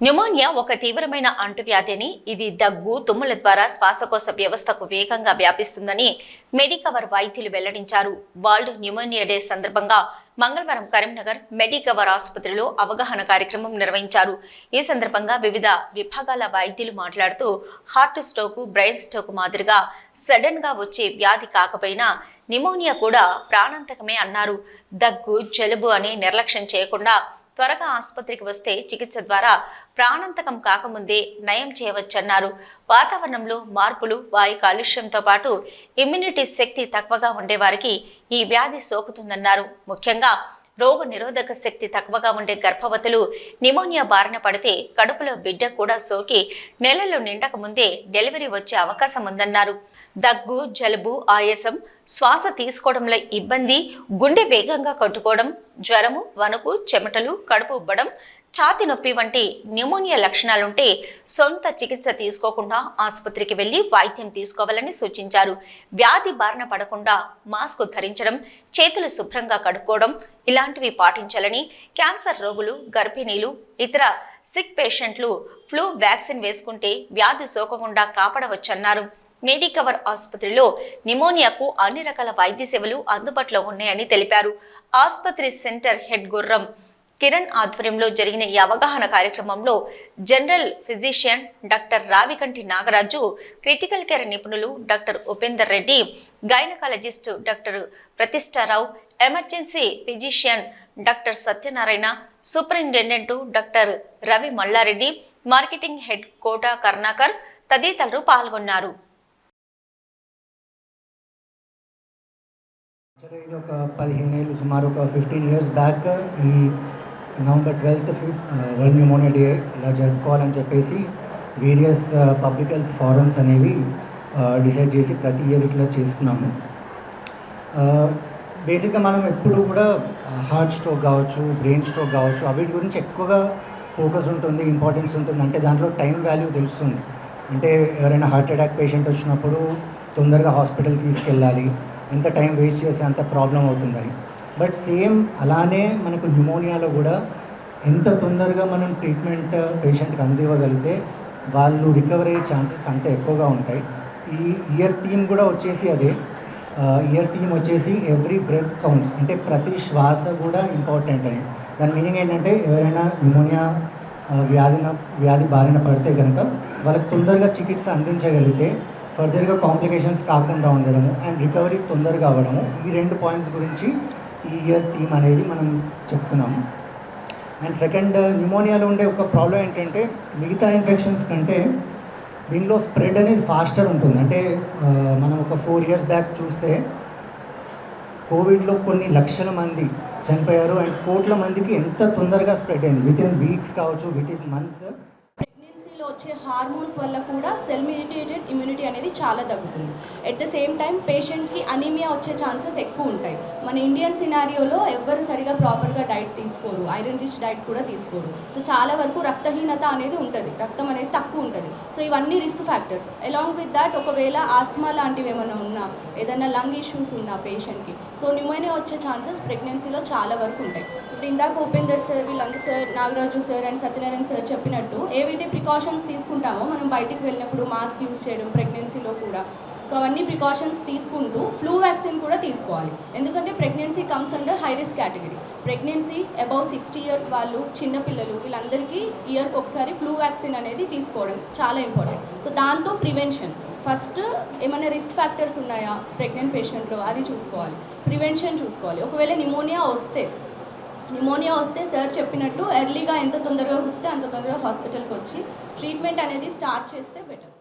Pneumonia ఒక తీవ్రమైన అంటువ్యాధి అని ఇది దగ్గు తుమ్ముల ద్వారా శ్వాసకోశ వ్యవస్థకు వేగంగా వ్యాపిస్తుందని మెడికవర్ వైద్యులు వెల్లడించారు. వరల్డ్ న్యూమోనియా డే సందర్భంగా మంగళవారం కరీంనగర్ మెడికవర్ ఆసుపత్రిలో అవగాహన కార్యక్రమం నిర్వహించారు. ఈ సందర్భంగా వివిధ విభాగాల వైద్యులు మాట్లాడుతూ హార్ట్ స్ట్రోక్ బ్రెయిన్ స్ట్రోక్ మాదిరిగా సడన్గా వచ్చే వ్యాధి కాకపోయినా నిమోనియా కూడా ప్రాణాంతకమే అన్నారు. దగ్గు జలుబు అని నిర్లక్ష్యం చేయకుండా త్వరగా ఆసుపత్రికి వస్తే చికిత్స ద్వారా ప్రాణాంతకం కాకముందే నయం చేయవచ్చన్నారు. వాతావరణంలో మార్పులు వాయు కాలుష్యంతో పాటు ఇమ్యూనిటీ శక్తి తక్కువగా ఉండేవారికి ఈ వ్యాధి సోకుతుందన్నారు. ముఖ్యంగా రోగ నిరోధక శక్తి తక్కువగా ఉండే గర్భవతులు నిమోనియా బారిన పడితే కడుపులో బిడ్డ కూడా సోకి నెలలు నిండక ముందే డెలివరీ వచ్చే అవకాశం ఉందన్నారు. దగ్గు జలుబు ఆయాసం శ్వాస తీసుకోవడంలో ఇబ్బంది గుండె వేగంగా కొట్టుకోవడం జ్వరము వణుకు చెమటలు కడుపు ఉబ్బడం ఛాతి నొప్పి వంటి న్యూమోనియా లక్షణాలుంటే సొంత చికిత్స తీసుకోకుండా ఆసుపత్రికి వెళ్ళి వైద్యం తీసుకోవాలని సూచించారు. వ్యాధి బారిన పడకుండా మాస్క్ ధరించడం చేతులు శుభ్రంగా కడుక్కోవడం ఇలాంటివి పాటించాలని క్యాన్సర్ రోగులు గర్భిణీలు ఇతర సిక్ పేషెంట్లు ఫ్లూ వ్యాక్సిన్ వేసుకుంటే వ్యాధి సోకకుండా కాపాడవచ్చన్నారు. మెడికవర్ ఆసుపత్రిలో నిమోనియాకు అన్ని రకాల వైద్య సేవలు అందుబాటులో ఉన్నాయని తెలిపారు. ఆసుపత్రి సెంటర్ హెడ్ గుర్రం కిరణ్ ఆధ్వర్యంలో జరిగిన ఈ అవగాహన కార్యక్రమంలో general physician doctor Ravikanti Nagaraju critical care నిపుణులు doctor Upender Reddy gynaecologist doctor Pratishtarao emergency physician doctor Satyanarayana superintendent doctor Ravi Mallareddy marketing head Kota Karnakar తదితరులు పాల్గొన్నారు. ఇది ఒక పదిహేను ఏళ్ళు సుమారు ఒక ఫిఫ్టీన్ ఇయర్స్ బ్యాక్ ఈ November twelfth world pneumonia day ఇలా జరుపుకోవాలని చెప్పేసి వేరియస్ పబ్లిక్ హెల్త్ ఫారమ్స్ అనేవి uh, డిసైడ్ చేసి ప్రతి ఇయర్ ఇట్లా చేస్తున్నాము. Uh, బేసిక్గా మనం ఎప్పుడు కూడా uh, హార్ట్ స్ట్రోక్ కావచ్చు బ్రెయిన్ స్ట్రోక్ కావచ్చు వీటి గురించి ఎక్కువగా ఫోకస్ ఉంటుంది ఇంపార్టెన్స్ ఉంటుంది అంటే దాంట్లో టైం వాల్యూ తెలుస్తుంది. అంటే ఎవరైనా హార్ట్ అటాక్ పేషెంట్ వచ్చినప్పుడు తొందరగా హాస్పిటల్ తీసుకెళ్ళాలి ఎంత టైం వేస్ట్ చేస్తే అంత ప్రాబ్లం అవుతుందని. బట్ సేమ్ అలానే మనకు న్యూమోనియాలో కూడా ఎంత తొందరగా మనం ట్రీట్మెంట్ పేషెంట్కి అందివ్వగలిగితే వాళ్ళు రికవర్ అయ్యే ఛాన్సెస్ అంత ఎక్కువగా ఉంటాయి. ఈ ఇయర్ థీమ్ కూడా వచ్చేసి అదే. ఇయర్ థీమ్ వచ్చేసి ఎవ్రీ బ్రెత్ కౌంట్స్. అంటే ప్రతి శ్వాస కూడా ఇంపార్టెంట్ అని. దాని మీనింగ్ ఏంటంటే ఎవరైనా న్యూమోనియా వ్యాధిన వ్యాధి బారిన పడితే కనుక వాళ్ళకి తొందరగా చికిత్స అందించగలిగితే ఫర్దర్గా కాంప్లికేషన్స్ కాకుండా ఉండడము అండ్ రికవరీ తొందరగా అవ్వడము ఈ రెండు పాయింట్స్ గురించి ఈ ఇయర్ థీమ్ అనేది మనం చెప్తున్నాం. అండ్ సెకండ్ న్యూమోనియాలో ఉండే ఒక ప్రాబ్లం ఏంటంటే మిగతా ఇన్ఫెక్షన్స్ కంటే దీనిలో స్ప్రెడ్ అనేది ఫాస్టర్ ఉంటుంది. అంటే మనం ఒక ఫోర్ ఇయర్స్ బ్యాక్ చూస్తే కోవిడ్లో కొన్ని లక్షల మంది చనిపోయారు. అండ్ కోట్ల మందికి ఎంత తొందరగా స్ప్రెడ్ అయింది. విత్ ఇన్ వీక్స్ కావచ్చు విత్ ఇన్ మంత్స్ వచ్చే హార్మోన్స్ వల్ల కూడా సెల్ మెడిటేటెడ్ ఇమ్యూనిటీ అనేది చాలా తగ్గుతుంది. ఎట్ ద సేమ్ టైం పేషెంట్కి అనీమియా వచ్చే ఛాన్సెస్ ఎక్కువ ఉంటాయి. మన ఇండియన్ సినారియోలో ఎవ్వరు సరిగా ప్రాపర్గా డైట్ తీసుకోరు. ఐరన్ రిచ్ డైట్ కూడా తీసుకోరు. సో చాలా వరకు రక్తహీనత అనేది ఉంటుంది. రక్తం అనేది తక్కువ ఉంటుంది. సో ఇవన్నీ risk factors along with that ఒకవేళ ఆస్తమా లాంటివి ఏమైనా ఉన్నా ఏదైనా లంగ్ ఇష్యూస్ ఉన్నా పేషెంట్కి సో న్యూమోనియా వచ్చే ఛాన్సెస్ ప్రెగ్నెన్సీలో చాలా వరకు ఉంటాయి. ఇప్పుడు ఇందాక ఉపేందర్ సార్ వీళ్ళందరూ sir Nagaraju sir and Satyanarayana sir చెప్పినట్టు ఏవైతే ప్రికాషన్స్ తీసుకుంటామో మనం బయటికి వెళ్ళినప్పుడు మాస్క్ యూజ్ చేయడం ప్రెగ్నెన్సీలో కూడా. సో అవన్నీ ప్రికాషన్స్ తీసుకుంటూ ఫ్లూ వ్యాక్సిన్ కూడా తీసుకోవాలి. ఎందుకంటే pregnancy comes under high risk category. Pregnancy above sixty years వాళ్ళు చిన్నపిల్లలు వీళ్ళందరికీ ఇయర్కి ఒకసారి ఫ్లూ వ్యాక్సిన్ అనేది తీసుకోవడం చాలా ఇంపార్టెంట్. సో దాంతో ప్రివెన్షన్. ఫస్ట్ ఏమైనా రిస్క్ ఫ్యాక్టర్స్ ఉన్నాయా ప్రెగ్నెంట్ పేషెంట్లో? అది చూసుకోవాలి. ప్రివెన్షన్ చూసుకోవాలి. ఒకవేళ నిమోనియా వస్తే నిమోనియా వస్తే సార్ చెప్పినట్టు ఎర్లీగా ఎంత తొందరగా కుడితే అంత తొందరగా హాస్పిటల్కి వచ్చి ట్రీట్మెంట్ అనేది స్టార్ట్ చేస్తే బెటర్